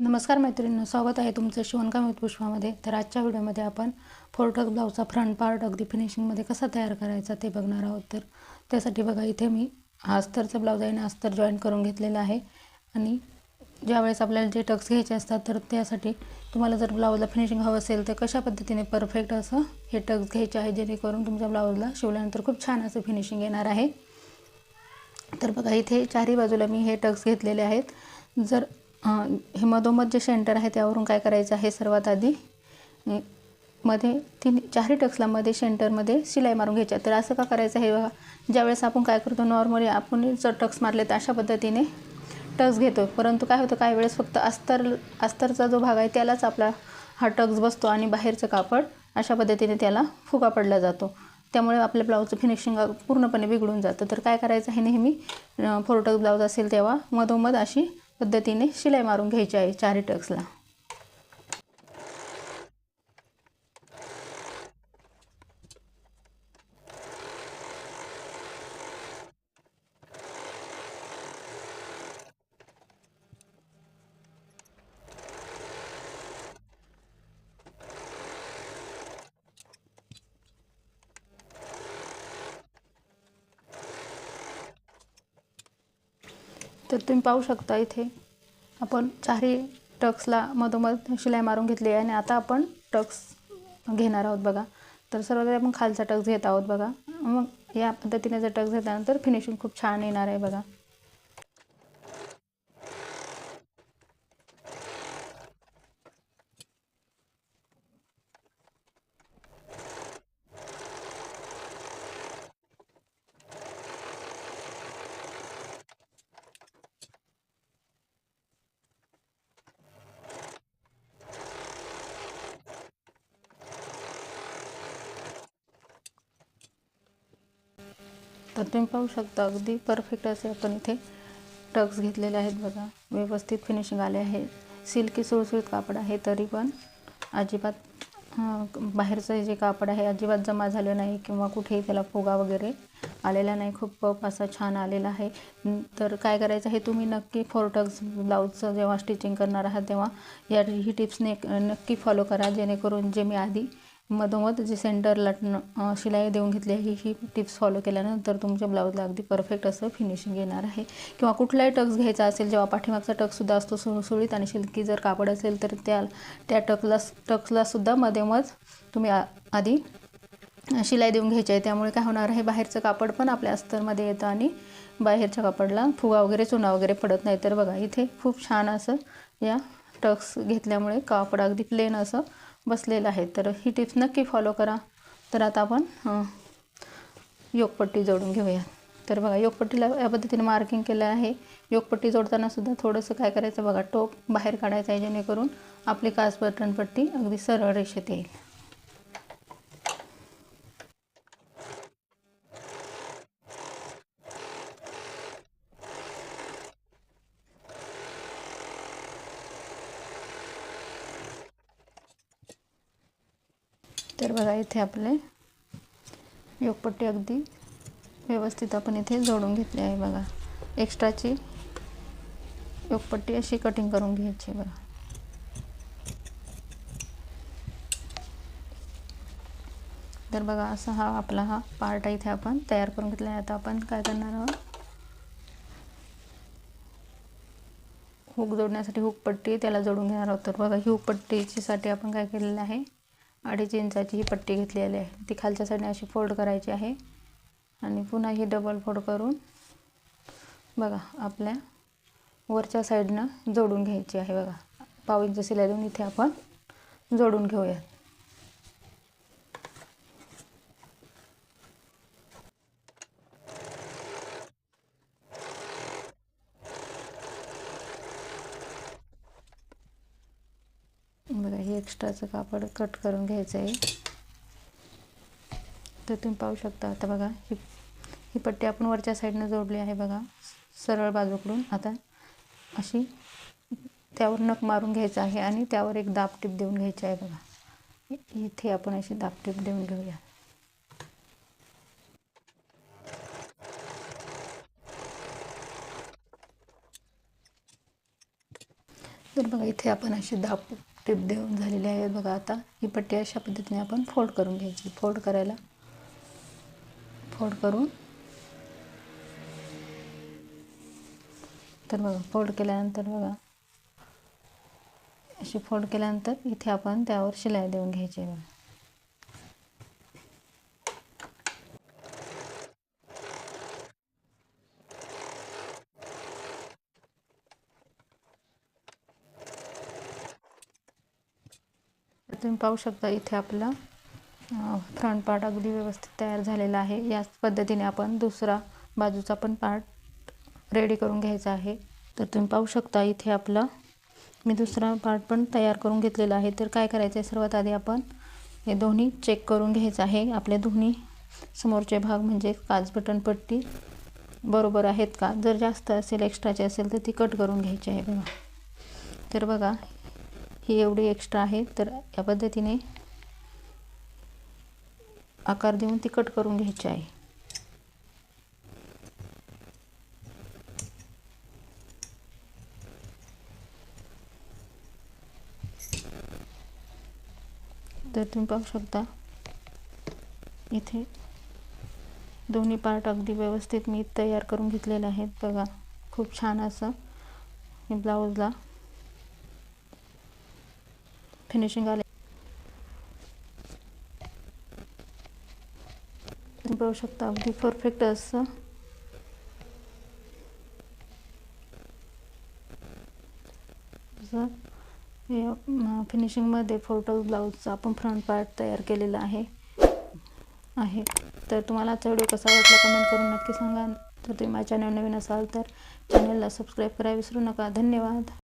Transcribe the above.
नमस्कार मैत्रिणींनो स्वागत आहे तुमचं शिवणकाम पुष्पामध्ये. तर आजच्या व्हिडिओमध्ये आपण फोरटक ब्लाऊजचा फ्रंट पार्ट अगदी फिनिशिंगमध्ये कसा तयार करायचा ते बघणार आहोत. तर त्यासाठी बघा इथे मी हा अस्तरचा ब्लाऊज आहे आणि अस्तर जॉईन करून घेतलेला आहे. आणि ज्यावेळेस आपल्याला जे टक्स घ्यायचे असतात तर त्यासाठी तुम्हाला जर ब्लाऊजला फिनिशिंग हवं असेल तर कशा पद्धतीने परफेक्ट असं हे टक्स घ्यायचे आहे जेणेकरून तुमच्या ब्लाऊजला शिवल्यानंतर खूप छान असं फिनिशिंग येणार आहे. तर बघा इथे चारही बाजूला मी हे टक्स घेतलेले आहेत. जर हे मधोमध जे सेंटर आहे त्यावरून काय करायचं आहे सर्वात आधी? मध्ये तीन चारही टक्सलामध्ये सेंटरमध्ये शिलाई मारून घ्यायच्या तर असं का करायचं आहे? बघा. ज्यावेळेस आपण काय करतो नॉर्मली आपण जर टक्स मारले तर अशा पद्धतीने टक्स घेतो. परंतु काय होतं काही वेळेस फक्त अस्तर अस्तरचा जो भाग आहे त्यालाच आपला हा टक्स बसतो आणि बाहेरचं कापड अशा पद्धतीने त्याला फुगा पडला जातो. त्यामुळे आपल्या ब्लाऊजचं फिनिशिंग पूर्णपणे बिघडून जातं. तर काय करायचं आहे नेहमी? फोरटक्स ब्लाऊज असेल तेव्हा मधोमध अशी पद्धतीने शिलाई मारून घ्यायची आहे चारी टक्सला. तर तुम्ही पाहू शकता इथे. आपण चारही टक्सला मधोमध शिलाई मारून घेतली आहे आणि आता आपण टक्स घेणार आहोत बघा. तर सर्वात आपण खालचा टक्स घेत आहोत बघा. मग या पद्धतीने जर टक्स घेतल्यानंतर फिनिशिंग खूप छान येणार आहे बघा. तर तुम्ही पाहू शकता अगदी परफेक्ट असे आपण इथे टक्स घेतलेले आहेत बघा. व्यवस्थित फिनिशिंग आले आहे. सिल्की सुळसुळीत कापड आहे तरी पण अजिबात बाहेरचं जे कापड आहे अजिबात जमा झालं नाही किंवा कुठेही त्याला फुगा वगैरे आलेला नाही. खूप पप असा छान आलेला आहे. तर काय करायचं आहे तुम्ही नक्की फोर टक्स ब्लाऊजचं जेव्हा स्टिचिंग करणार आहात तेव्हा या ही टिप्स ने नक्की फॉलो करा जेणेकरून जे मी आधी मधोमध जे सेंटरला शिलाई देऊन घेतली आहे ही टिप्स फॉलो केल्यानंतर तुमच्या ब्लाऊजला अगदी परफेक्ट असं फिनिशिंग येणार आहे. किंवा कुठलाही टक्स घ्यायचा असेल जेव्हा पाठीमागचा टक्ससुद्धा असतो सुळसुळीत आणि शिल्की जर कापड असेल तर त्या त्या टकला टक्सलासुद्धा मधोमध तुम्ही आधी शिलाई देऊन घ्यायची आहे. त्यामुळे काय होणार आहे बाहेरचं कापड पण आपल्या अस्तरमध्ये येतं आणि बाहेरच्या कापडला फुगा वगैरे चुना वगैरे पडत नाही. तर बघा इथे खूप छान असं या टक्स घेतल्यामुळे कापड अगदी प्लेन असं बसलेलं आहे. तर ही टिप्स नक्की फॉलो करा. तर आता आपण योगपट्टी जोडून घेऊया. तर बघा योगपट्टीला या पद्धतीने मार्किंग केलं आहे. योगपट्टी जोडतानासुद्धा थोडंसं काय करायचं बघा टोप बाहेर काढायचं आहे जेणेकरून आपली कास बटनपट्टी अगदी सरळ रेषेत येईल. तर बघा इथे आपले योगपट्टी अगदी व्यवस्थित आपण इथे जोडून घेतली आहे बघा. एक्स्ट्राची योगपट्टी अशी कटिंग करून घ्यायची बघा. तर बघा असा हा आपला हा पार्ट इथे आपण तयार करून घेतला आहे. आता आपण काय करणार आहोत? हुक जोडण्यासाठी हुकपट्टी त्याला जोडून घेणार आहोत. तर बघा ही हुकपट्टीच्यासाठी आपण काय केलेलं आहे? अडीच इंचाची ही पट्टी घेतलेली आहे. ती खालच्या साईडने अशी फोल्ड करायची आहे. आणि पुन्हा ही डबल फोल्ड करून बघा आपल्या वरच्या साईडनं जोडून घ्यायची आहे बघा. पाव इंच सिलाई देऊन इथे आपण जोडून घेऊयात. बघा हे एक्स्ट्राचं कापड कट करून घ्यायचं आहे. तर तुम्ही पाहू शकता आता बघा ही ही पट्टी आपण वरच्या साईडनं जोडली आहे बघा सरळ बाजूकडून. आता अशी त्यावर नख मारून घ्यायचं आहे आणि त्यावर एक दाबटीप देऊन घ्यायची आहे बघा. इथे आपण अशी दाबटीप देऊन घेऊया. तर बघा इथे आपण अशी दाब टिप देऊन झालेली आहे बघा आता. ही पट्टी अशा पद्धतीने आपण फोल्ड करून घ्यायची. फोल्ड करायला फोल्ड करून तर बघा फोल्ड केल्यानंतर बघा अशी फोल्ड केल्यानंतर इथे आपण त्यावर शिलाई देऊन घ्यायची आहे बघा. तुम्ही पाहू शकता इथे आपला फ्रंट पार्ट अगदी व्यवस्थित तयार झालेला आहे. याच पद्धतीने आपण दुसरा बाजूचा पण पार्ट रेडी करून घ्यायचा आहे. तर तुम्ही पाहू शकता इथे आपला मी दुसरा पार्ट पण तयार करून घेतलेला आहे. तर काय करायचं आहे? सर्वात आधी आपण हे दोन्ही चेक करून घ्यायचं आहे. आपले दोन्ही समोरचे भाग म्हणजे काच बटन पट्टी बरोबर आहेत का? जर जास्त असेल एक्स्ट्राचे असेल तर ती कट करून घ्यायची आहे बघा. तर बघा ही एवढी एक्स्ट्रा आहे तर या पद्धतीने आकार देऊन ती कट करून घ्यायची आहे. तर तुम्ही पाहू शकता इथे दोन्ही पार्ट अगदी व्यवस्थित मी तयार करून घेतलेले आहेत. बघा खूप छान असं ब्लाऊजला फिनिशिंग आले तुम्ही पाहू शकता अगदी परफेक्ट असं. फिनिशिंगमध्ये फोटो ब्लाऊजचा आपण फ्रंट पार्ट तयार केलेला आहे. आहे. तर तुम्हाला आजचा व्हिडिओ कसा वाटला कमेंट करून नक्की सांगा. तर तुम्ही माझ्या चॅनल नवीन असाल तर चॅनलला सबस्क्राईब करायला विसरू नका. धन्यवाद.